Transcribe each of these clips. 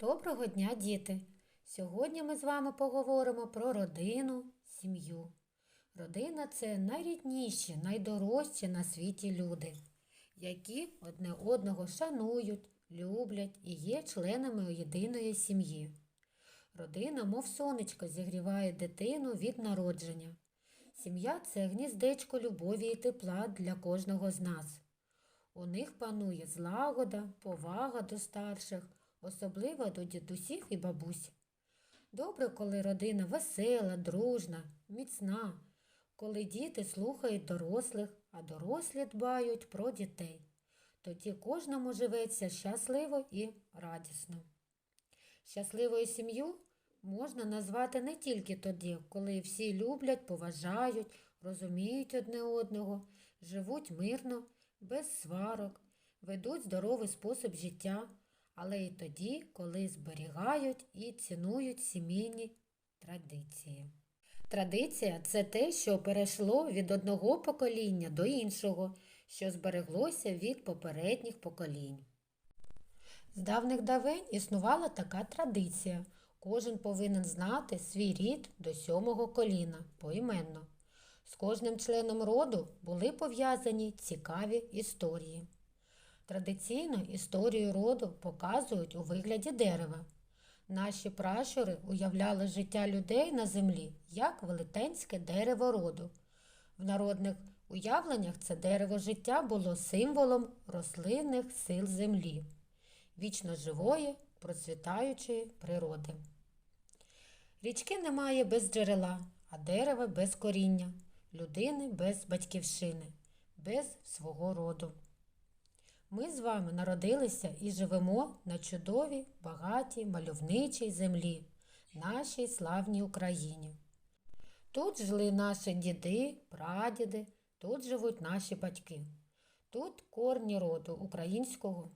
Доброго дня, діти! Сьогодні ми з вами поговоримо про родину, сім'ю. Родина це найрідніші, найдорожчі на світі люди, які одне одного шанують, люблять і є членами єдиної сім'ї. Родина, мов сонечко, зігріває дитину від народження. Сім'я це гніздечко любові і тепла для кожного з нас. У них панує злагода, повага до старших, особливо до дідусів і бабусь. Добре, коли родина весела, дружна, міцна, коли діти слухають дорослих, а дорослі дбають про дітей. Тоді кожному живеться щасливо і радісно. Щасливою сім'ю можна назвати не тільки тоді, коли всі люблять, поважають, розуміють одне одного, живуть мирно, без сварок, ведуть здоровий спосіб життя, але й тоді, коли зберігають і цінують сімейні традиції. Традиція це те, що перейшло від одного покоління до іншого, що збереглося від попередніх поколінь. З давних давень існувала така традиція. Кожен повинен знати свій рід до сьомого коліна поіменно. З кожним членом роду були пов'язані цікаві історії. Традиційно історію роду показують у вигляді дерева. Наші пращури уявляли життя людей на землі як велетенське дерево роду. В народних уявленнях це дерево життя було символом рослинних сил землі, вічно живої, процвітаючої природи. Річки немає без джерела, а дерева без коріння, людини без батьківщини, без свого роду. Ми з вами народилися і живемо на чудовій, багатій, мальовничій землі, нашій славній Україні. Тут жили наші діди, прадіди, тут живуть наші батьки. Тут корні роду українського.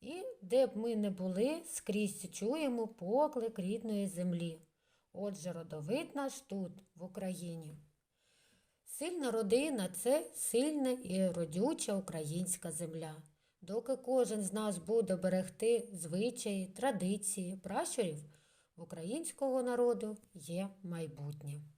І де б ми не були, скрізь чуємо поклик рідної землі. Отже, родовид наш тут, в Україні. Сильна родина це сильна і родюча українська земля. Доки кожен з нас буде берегти звичаї, традиції, пращурів, в українського народу є майбутнє.